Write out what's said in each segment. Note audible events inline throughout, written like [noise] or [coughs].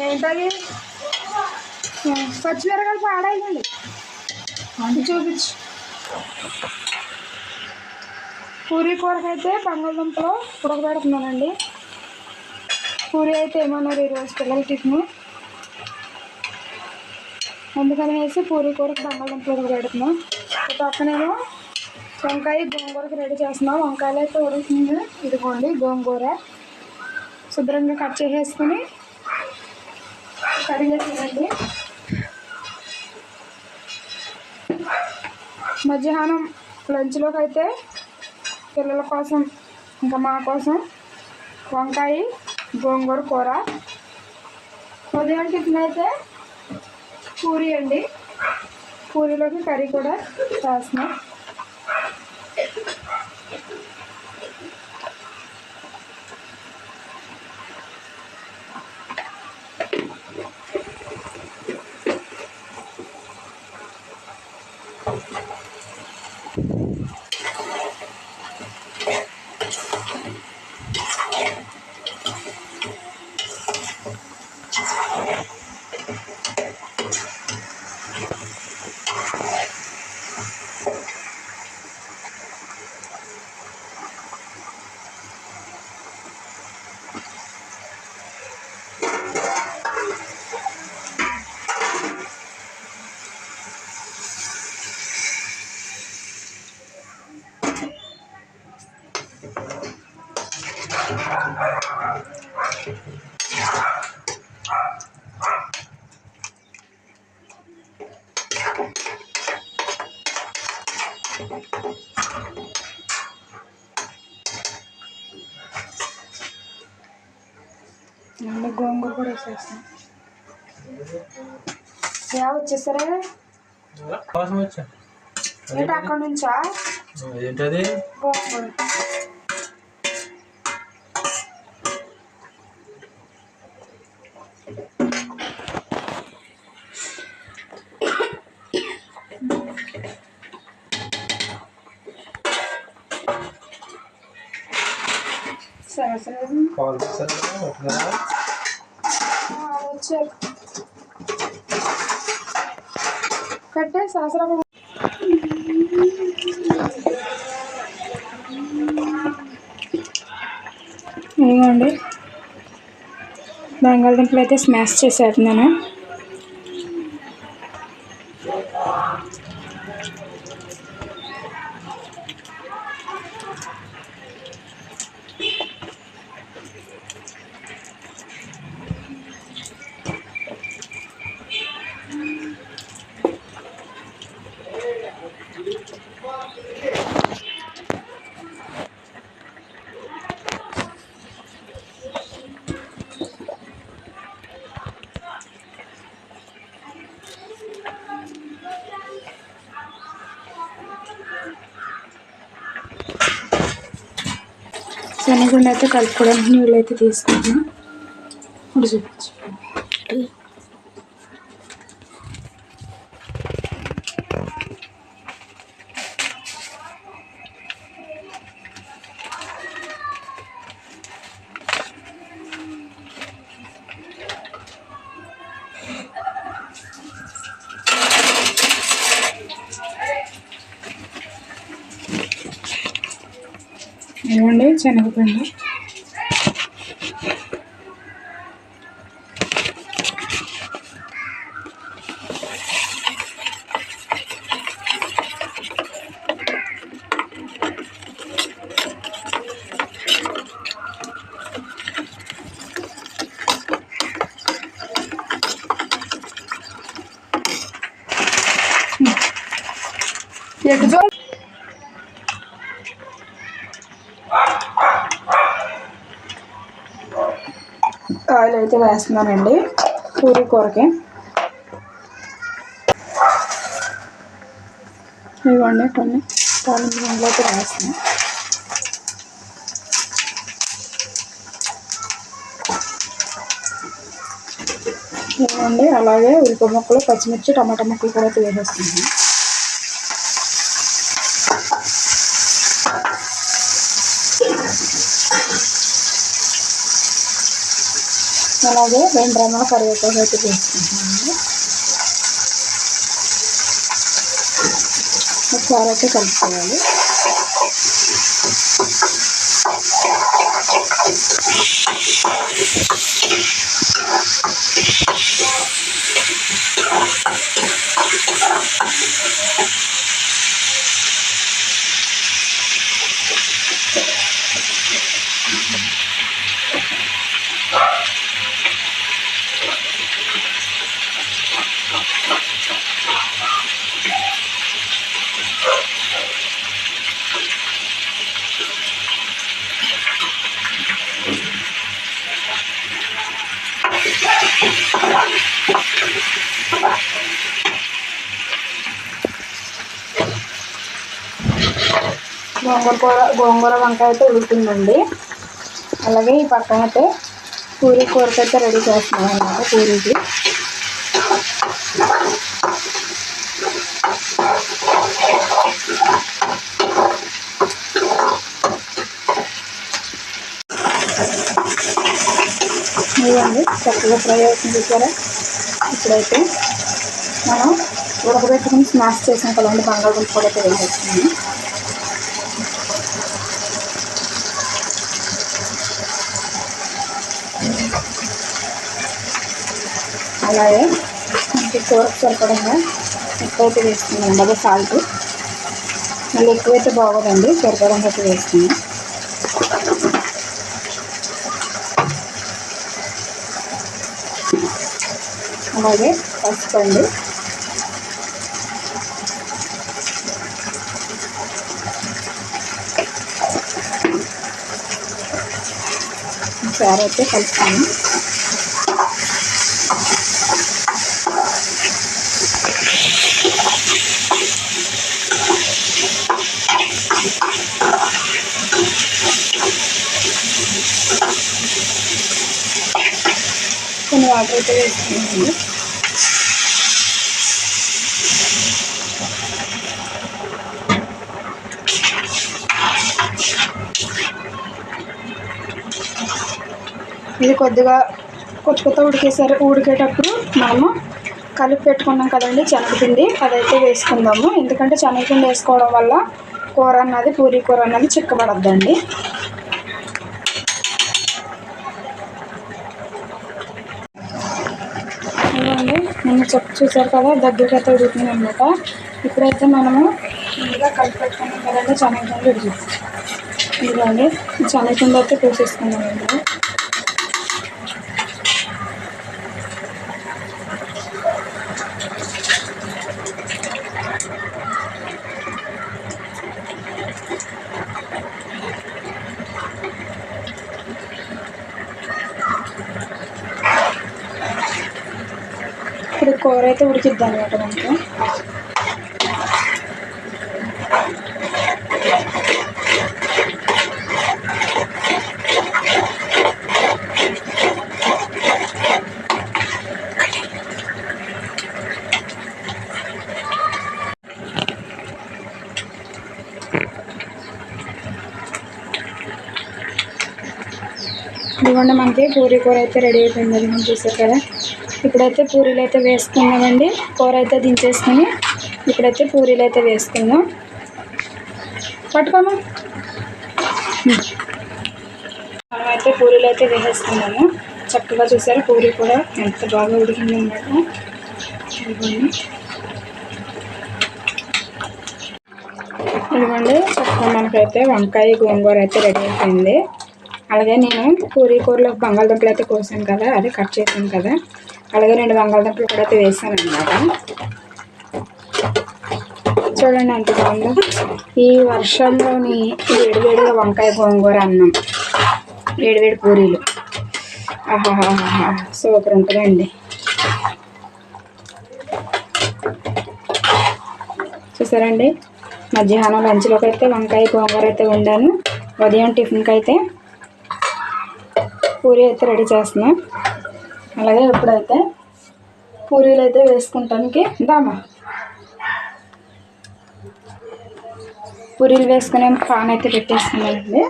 ఏంటది? పచ్చిమిరకాయలు పాడాయండి అది చూపించు. పూరీ కూరకైతే బంగాళదుంపలు ఉడకబెడుతున్నానండి. పూరి అయితే ఏమన్నారు ఈరోజు పిల్లల టిఫిన్? అందుకని వేసి పూరీ కూరకు బంగాళదుంపలు ఉడకబెడుతున్నాం. పక్కనేమో వంకాయ గోంగూరకి రెడీ చేస్తున్నాం. వంకాయలు అయితే ఉడుకుతుంది ఇదిగోండి గోంగూర. శుభ్రంగా కట్ చేసేసుకుని కడిగేసానండి మధ్యాహ్నం లంచ్లోకి అయితే పిల్లల కోసం ఇంకా మా కోసం వంకాయ గోంగూర కూర. ఉదయం టిఫిన్ అయితే పూరి అండి. పూరీలోకి కర్రీ కూడా చేస్తున్నాం. ちょっと待って。అన్ని గోంగూర కూడా వేసేస్తాం. యా వచ్చేసరే? కోసం వచ్చా? ఏంటి అక్కడ నుంచా? ఏంటది? గోంగూర. సరే కట్టే సహస్రం ఇదిగోండి. బంగాళదుంపలు అయితే స్మాష్ చేసేస్తున్నాను. శనగగుండ అయితే కలుపుకోవడానికి నీళ్ళు అయితే తీసుకుంటున్నాను ఇప్పుడు చూపించు ఇవ్వండి శనగపిండి ఎటు చూ ఆయిల్ అయితే వేస్తున్నానండి పూరి కూరకి. ఇవ్వండి కొన్ని. తాలింపు గింజలు వేస్తున్నాను ఇవ్వండి. అలాగే ఉల్లిపాయ ముక్కలు పచ్చిమిర్చి టమాటా ముక్కలు కూడా అయితే అలాగే రెండు రెమ్మల కరివేపాకు అయితే వేసుకుంటున్నాను. ఒకసారి అయితే కలుపుకోవాలి. గోంగూర కూర గోంగూర వంకాయ అయితే ఉడుకుతుందండి. అలాగే ఈ పక్కన అయితే పూరి కూరకి అయితే రెడీ చేస్తున్నాం అన్నమాట పూరికి. ఇవ్వండి చక్కగా ఫ్రై అవుతుంది చూసారా? ఇప్పుడైతే మనం ఉడకబెట్టుకుని స్మాష్ చేసిన కదండి బంగాళదుంప కూడా అయితే వేసేస్తున్నాము అలాగే మనకి కూరకు సరిపడంగా ఎక్కువైతే వేసుకున్నాం డబ్బా సాల్ట్. మళ్ళీ ఎక్కువైతే బాగోదండి. సరిపడంగా అయితే వేసుకున్నాం అలాగే పసుపు అండి. ఒకసారి అయితే కలుపుతాను కొన్ని వాటర్ అయితే వేసుకున్నాను ఇది కొద్దిగా కొత్త కొత్త ఉడికేసారి. ఉడికేటప్పుడు మనము కలిపి పెట్టుకున్నాం కదండి శనగపిండి. అదైతే వేసుకుందాము. ఎందుకంటే శనగపిండి వేసుకోవడం వల్ల కూర అన్నది పూరి కూర అన్నది చిక్కబడద్దండి. మనం చెప్పు చూసారు కదా దగ్గరికి అయితే ఉడుకుతుంది అనమాట ఇప్పుడైతే మనము ఇంకా కలిపి పెట్టుకున్నాం కదండి చెనగకుండా ఉడికి ఇదిగోండి చెనగకుండా అయితే పోసేసుకున్నాం అండి కూర అయితే ఉడికిద్ది అనమాట మనకి. ఇదిగోండి మనకి పూరీ కూర అయితే రెడీ అయిపోయింది. అది మనం చూసారు కదా. ఇప్పుడైతే పూరీలు అయితే వేసుకున్నామండి కూర అయితే దించేసుకుని ఇప్పుడైతే పూరీలు అయితే వేసుకుందాం. పట్టుకోమా మనం అయితే పూరీలు అయితే వేసేసుకున్నాము. చక్కగా చూసారు పూరీ కూడా ఎంత బాగా ఉడికింది అనమాట ఇదిగోండి. ఇదిగోండి చక్కగా మనకైతే వంకాయ గోంగూర అయితే రెడీ అయిపోయింది. అలాగే నేను పూరీ కూరలో బంగాళదుంపలు అయితే కోసాను కదా అది కట్ చేశాను కదా. అలాగే రెండు బంగాళదుంపలు కూడా అయితే వేసాను అనమాట చూడండి ఎంత బాగుందో? ఈ వర్షంలోని వేడివేడిగా వంకాయ గోంగూర అన్నం. వేడివేడి పూరీలు. ఆహాహాహా సూపర్ ఉంటుందండి. చూసారండి? మధ్యాహ్నం లంచ్లోకి అయితే వంకాయ గోంగూర అయితే వండాను. ఉదయం టిఫిన్కి అయితే పూరి అయితే రెడీ చేస్తున్నాం. అలాగే ఇప్పుడైతే పూరీలు అయితే వేసుకుంటానికి దామా. పూరీలు వేసుకునే పాన్ అయితే పెట్టేసుకున్నానండి.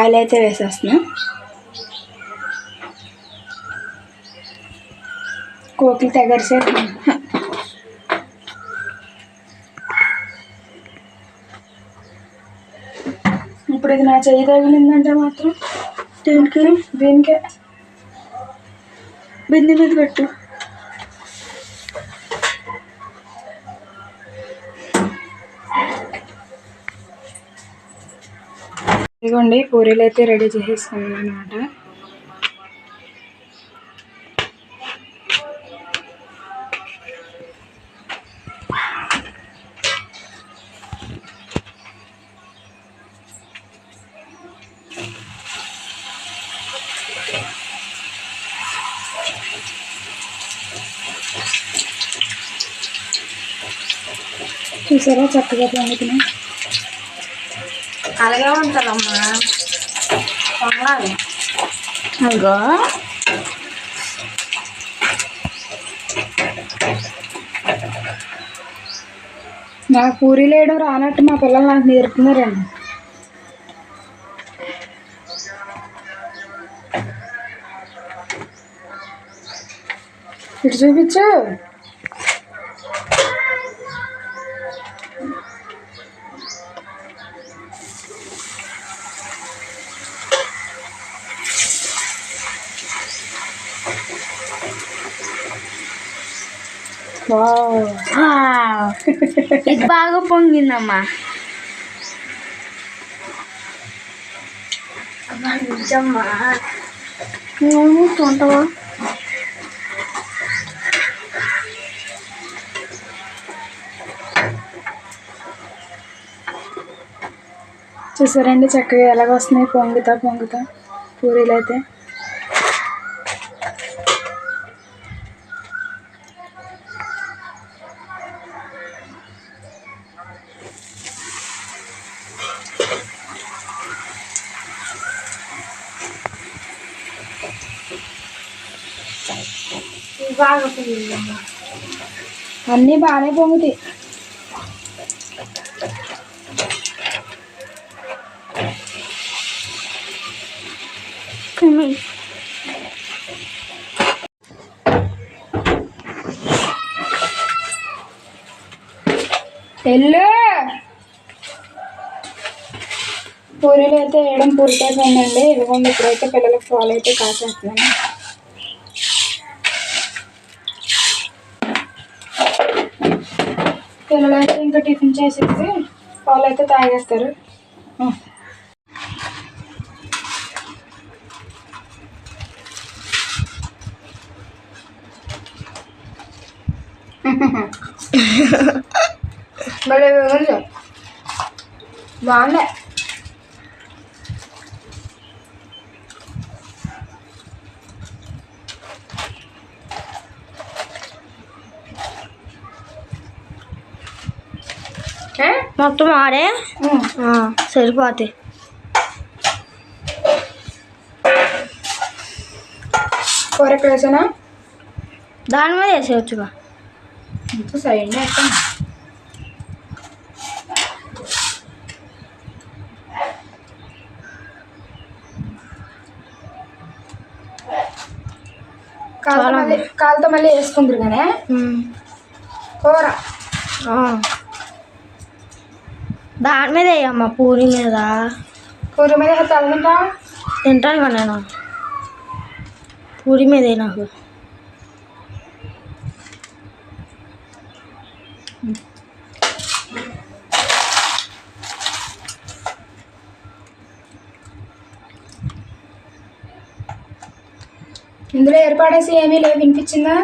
ఆయిల్ అయితే వేసేస్తున్నా. కోకిలు తెగరిసే అది ఇది నా చెయ్యి తగిలిందంటే మాత్రం దేనికి దీనికే? బింది మీద పెట్టు. ఇదిగోండి పూరీలు అయితే రెడీ చేసేసుకున్నాను అనమాట చూసారా? చక్కగా పొందుతున్నాయి అలాగే ఉంటుందమ్మా. పొంగాలి. అదిగో. నాకు పూరీలు వేయడం రానట్టు మా పిల్లలు నాకు నేర్పుతున్నారండి. ఇటు చూపించు. ఇది బాగా పొంగిందమ్మా. నిజమ్మా. నువ్వు ఉంటావా చూసారండి చక్కగా ఎలాగ వస్తున్నాయి పొంగుతా పొంగుతా. పూరీలు అయితే బాగా అన్నీ బాగానే పొంగుతాయి. ఎల్లు! పూరీలు అయితే వేయడం పూర్తయిపోయిందండి. ఇదిగోండి ఇప్పుడైతే పిల్లలకు ఫాలో అయితే కాసేస్తున్నాను. పిల్లలు అయితే ఇంకా టిఫిన్ చేసేసి పాలు అయితే తాగేస్తారు. ఆ. [laughs] భలే ఉంది బాగుంది ఏ? మొత్తం ఆడే. సరిపోతాయి కూర ఎక్కడ వేసానా దాని మీద వేసేయచ్చుగా. సైడ్ కాలుతో మళ్ళీ వేసుకుందరు కానీ కూర? దాని మీద వేయమ్మా పూరి మీద. కూర మీద తలదంటా తింటాను నేను. పూరి మీద నాకు. ఇందులో ఏర్పాడేసి ఏమీ లేవు వినిపించిందా?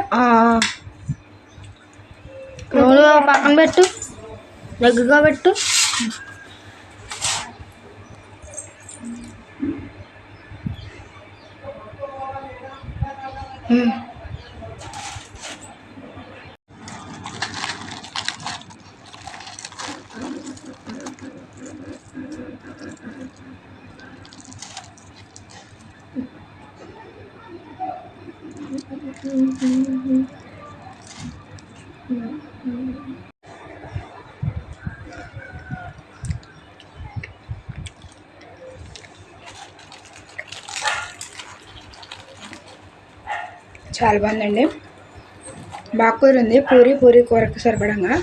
పక్కన పెట్టు దగ్గరగా పెట్టు. 嗯。嗯 చాలా బాగుందండి బాగా కుదిరింది పూరి పూరి కూరకు సరిపడంగా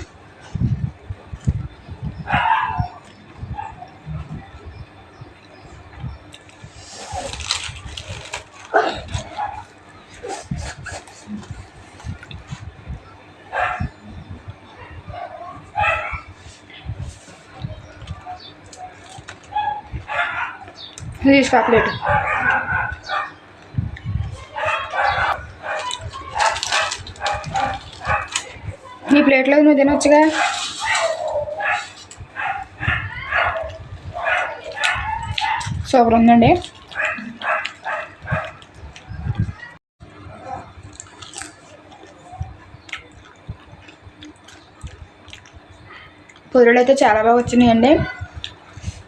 తీసుకో ప్లేట్ నీ ప్లేట్లో నువ్వు తినొచ్చుగా? సూపర్ ఉందండి. పొరులు అయితే చాలా బాగా వచ్చినాయండి.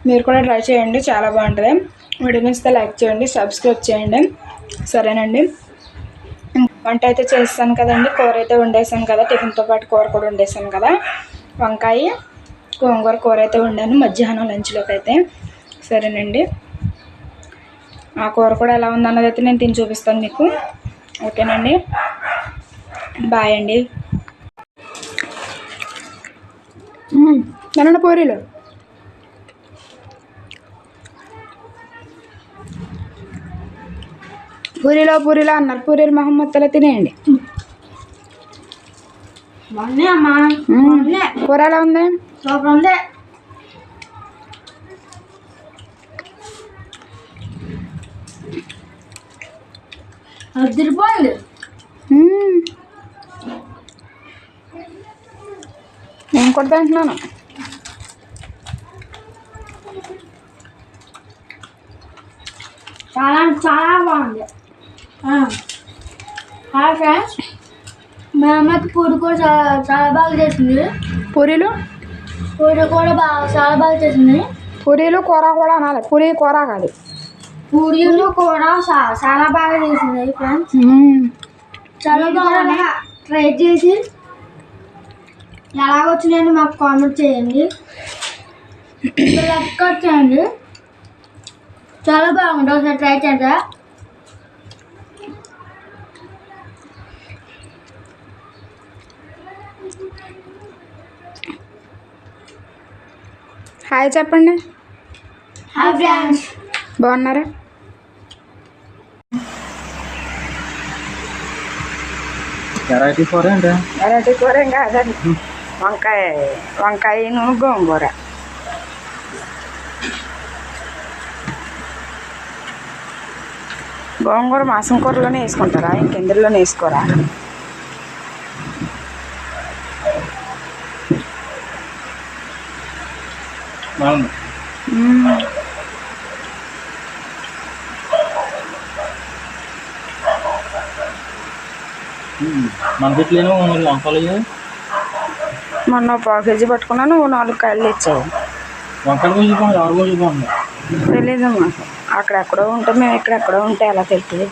మీరు కూడా ట్రై చేయండి చాలా బాగుంటుంది. వీడియో నచ్చితే లైక్ చేయండి సబ్స్క్రైబ్ చేయండి. సరేనండి. వంట అయితే చేస్తాను కదండి. కూర అయితే వండేసాను కదా. టిఫిన్తో పాటు కూర కూడా వండేసాను కదా. వంకాయ గోంగూర కూర అయితే వండాను మధ్యాహ్నం లంచ్లోకి అయితే. సరేనండి. ఆ కూర కూడా ఎలా ఉందన్నది అయితే నేను తిని చూపిస్తాను మీకు. ఓకేనండి. బాయ్ అండి. తినండి పూరీలు. పూరీలో పూరీలో అన్నారు. పూరీలు మహమ్మత్తులో తినేయండి. కూర ఎలా ఉంది? అదిరిపోయింది. నేను కూడా తింటున్నాను? చాలా చాలా బాగుంది. Hi friends. మా అమ్మకి పూరి కూడా చాలా చాలా బాగా చేసింది. పూరీలు? పూరి కూడా బాగా చాలా బాగా చేసింది. పూరీలు కూర కూడా అనాలి. పూరీ కూర కాదు. పూరీలు కూడా చా- చాలా బాగా చేసింది ఫ్రెండ్స్. మ్మ్. చాలా బాగా ట్రై చేసి ఎలా వచ్చినాయని మాకు కామెంట్ చేయండి. [coughs] లైక్ కూడా చేయండి. చాలా బాగుంది. ఒకసారి ట్రై చేద్దా. హాయ్ చెప్పండి. Hi friends. బాగున్నారా? వెరైటీ కూర ఏంటి? వెరైటీ కూర ఏం కాదండి. వంకాయ వంకాయను గోంగూర. గోంగూర మాసం కూరలోనే వేసుకుంటారా? ఇంకెందులోనే వేసుకోరా? బాగుంది. మనకి ఇట్లేను వంకాయలు. మొన్న పావు కేజీ పట్టుకున్నాను నువ్వు నాలుగు కాయలు ఇచ్చావు వంకాయలు బాగుంది ఆరు కొంచెం బాగుంది తెలీదు మాకు అక్కడెక్కడో ఉంటే మేము ఇక్కడెక్కడో ఉంటే ఎలా తెలుస్తుంది.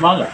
బాగుంది